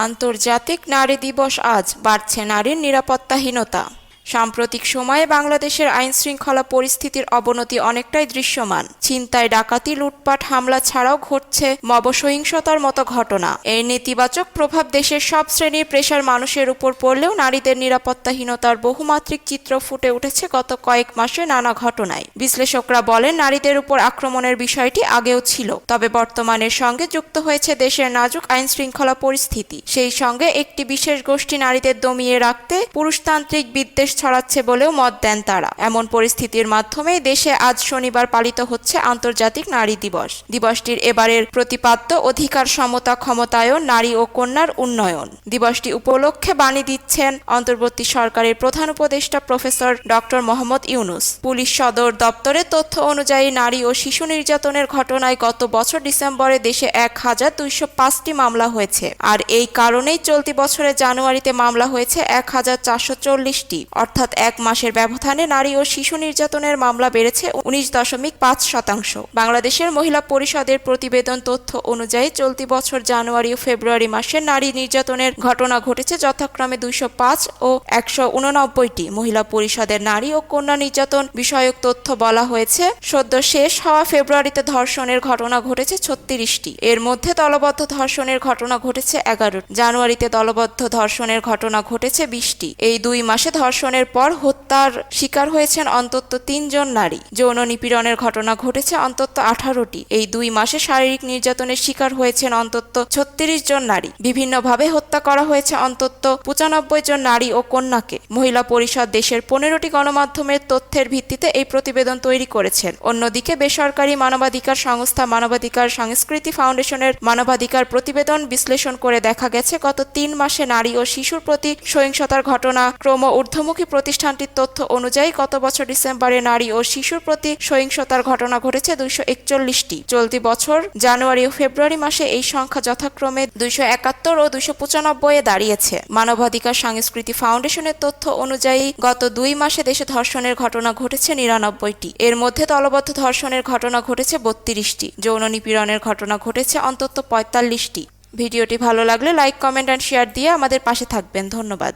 আন্তর্জাতিক নারী দিবস আজ বাড়ছে নারীর নিরাপত্তাহীনতা। সাম্প্রতিক সময়ে বাংলাদেশের আইন শৃঙ্খলা পরিস্থিতির অবনতি অনেকটাই দৃশ্যমান। ছিনতাই, ডাকাতি, লুটপাট, হামলা ছাড়াও ঘটছে মব সহিংসতার মতো ঘটনা। এর নেতিবাচক প্রভাব দেশের সব শ্রেণির পেশার মানুষের উপর পড়লেও নারীদের নিরাপত্তাহীনতার বহুমাত্রিক চিত্র ফুটে উঠেছে গত কয়েক মাসে নানা ঘটনায়। বিশ্লেষকরা বলেন, নারীদের উপর আক্রমণের বিষয়টি আগেও ছিল, তবে বর্তমানের সঙ্গে যুক্ত হয়েছে দেশের নাজুক আইন শৃঙ্খলা পরিস্থিতি। সেই সঙ্গে একটি বিশেষ গোষ্ঠী নারীদের দমিয়ে রাখতে পুরুষতান্ত্রিক বিদ্বেষ ছড়াচ্ছে বলেও মত দেন তারা। এমন পরিস্থিতির মাধ্যমে দেশে আজ শনিবার পালিত হচ্ছে আন্তর্জাতিক নারী দিবস। দিবসটির এবারের প্রতিপাদ্য অধিকার সমতা ক্ষমতায়ন, নারী ও কন্যার উন্নয়ন। দিবসটি উপলক্ষে বাণী দিচ্ছেন অন্তর্বর্তী সরকারের প্রধান উপদেষ্টা professor doctor Mohammad Yunus. Police সদর দপ্তরের তথ্য অনুযায়ী নারী ও শিশু নির্যাতনের ঘটনায় গত বছর ডিসেম্বরে দেশে এক হাজার দুইশো পাঁচটি মামলা হয়েছে। আর এই কারণেই চলতি বছরের জানুয়ারিতে মামলা হয়েছে এক হাজার চারশো চল্লিশটি। অর্থাৎ এক মাসের ব্যবধানে নারী ও শিশু নির্যাতনের মামলা বেড়েছে উনিশ দশমিক পাঁচ শতাংশ। বাংলাদেশের মহিলা পরিষদের প্রতিবেদন তথ্য অনুযায়ী চলতি বছর জানুয়ারি ও ফেব্রুয়ারি মাসে নারী নির্যাতনের ঘটনা ঘটেছে যথাক্রমে দুইশো পাঁচ ও একশো উননব্বইটি। মহিলা পরিষদের নারী ও কন্যা নির্যাতন বিষয়ক তথ্য বলা হয়েছে, সদ্য শেষ হওয়া ফেব্রুয়ারিতে ধর্ষণের ঘটনা ঘটেছে ছত্রিশটি। এর মধ্যে দলবদ্ধ ধর্ষণের ঘটনা ঘটেছে এগারো জানুয়ারিতে দলবদ্ধ ধর্ষণের ঘটনা ঘটেছে বিশটি। এই দুই মাসে ধর্ষণের পর হত্যার শিকার হয়েছেন অন্তত তিনজন নারী। যৌন নিপীড়নের ঘটনা ঘটেছে অন্তত আঠারোটি। এই দুই মাসে শারীরিক নির্যাতনের শিকার হয়েছেন অন্তত ছত্রিশ জন নারী। বিভিন্নভাবে হত্যা করা হয়েছে অন্তত পঁচানব্বই জন নারী ও কন্যাকে। মহিলা পরিষদ দেশের পনেরোটি গণমাধ্যমের তথ্যের ভিত্তিতে এই প্রতিবেদন তৈরি করেছেন। অন্যদিকে বেসরকারি মানবাধিকার সংস্থা মানবাধিকার সংস্কৃতি ফাউন্ডেশনের মানবাধিকার প্রতিবেদন বিশ্লেষণ করে দেখা গেছে, গত তিন মাসে নারী ও শিশুর প্রতি সহিংসতার ঘটনা ক্রম ঊর্ধ্বমুখী প্রতিষ্ঠানটির তথ্য অনুযায়ী, গত বছর ডিসেম্বরে নারী ও শিশুর প্রতি সহিংসতার ঘটনা ঘটেছে দুইশো একচল্লিশটি। চলতি বছর জানুয়ারি ও ফেব্রুয়ারি মাসে এই সংখ্যা যথাক্রমে দুইশো একাত্তর ও দুইশো পঁচানব্বই এ দাঁড়িয়েছে। মানবাধিকার সংস্কৃতি ফাউন্ডেশনের তথ্য অনুযায়ী, গত দুই মাসে দেশে ধর্ষণের ঘটনা ঘটেছে নিরানব্বইটি। এর মধ্যে দলবদ্ধ ধর্ষণের ঘটনা ঘটেছে বত্রিশটি। যৌন নিপীড়নের ঘটনা ঘটেছে অন্তত পঁয়তাল্লিশটি। ভিডিওটি ভালো লাগলে লাইক, কমেন্ট অ্যান্ড শেয়ার দিয়ে আমাদের পাশে থাকবেন। ধন্যবাদ।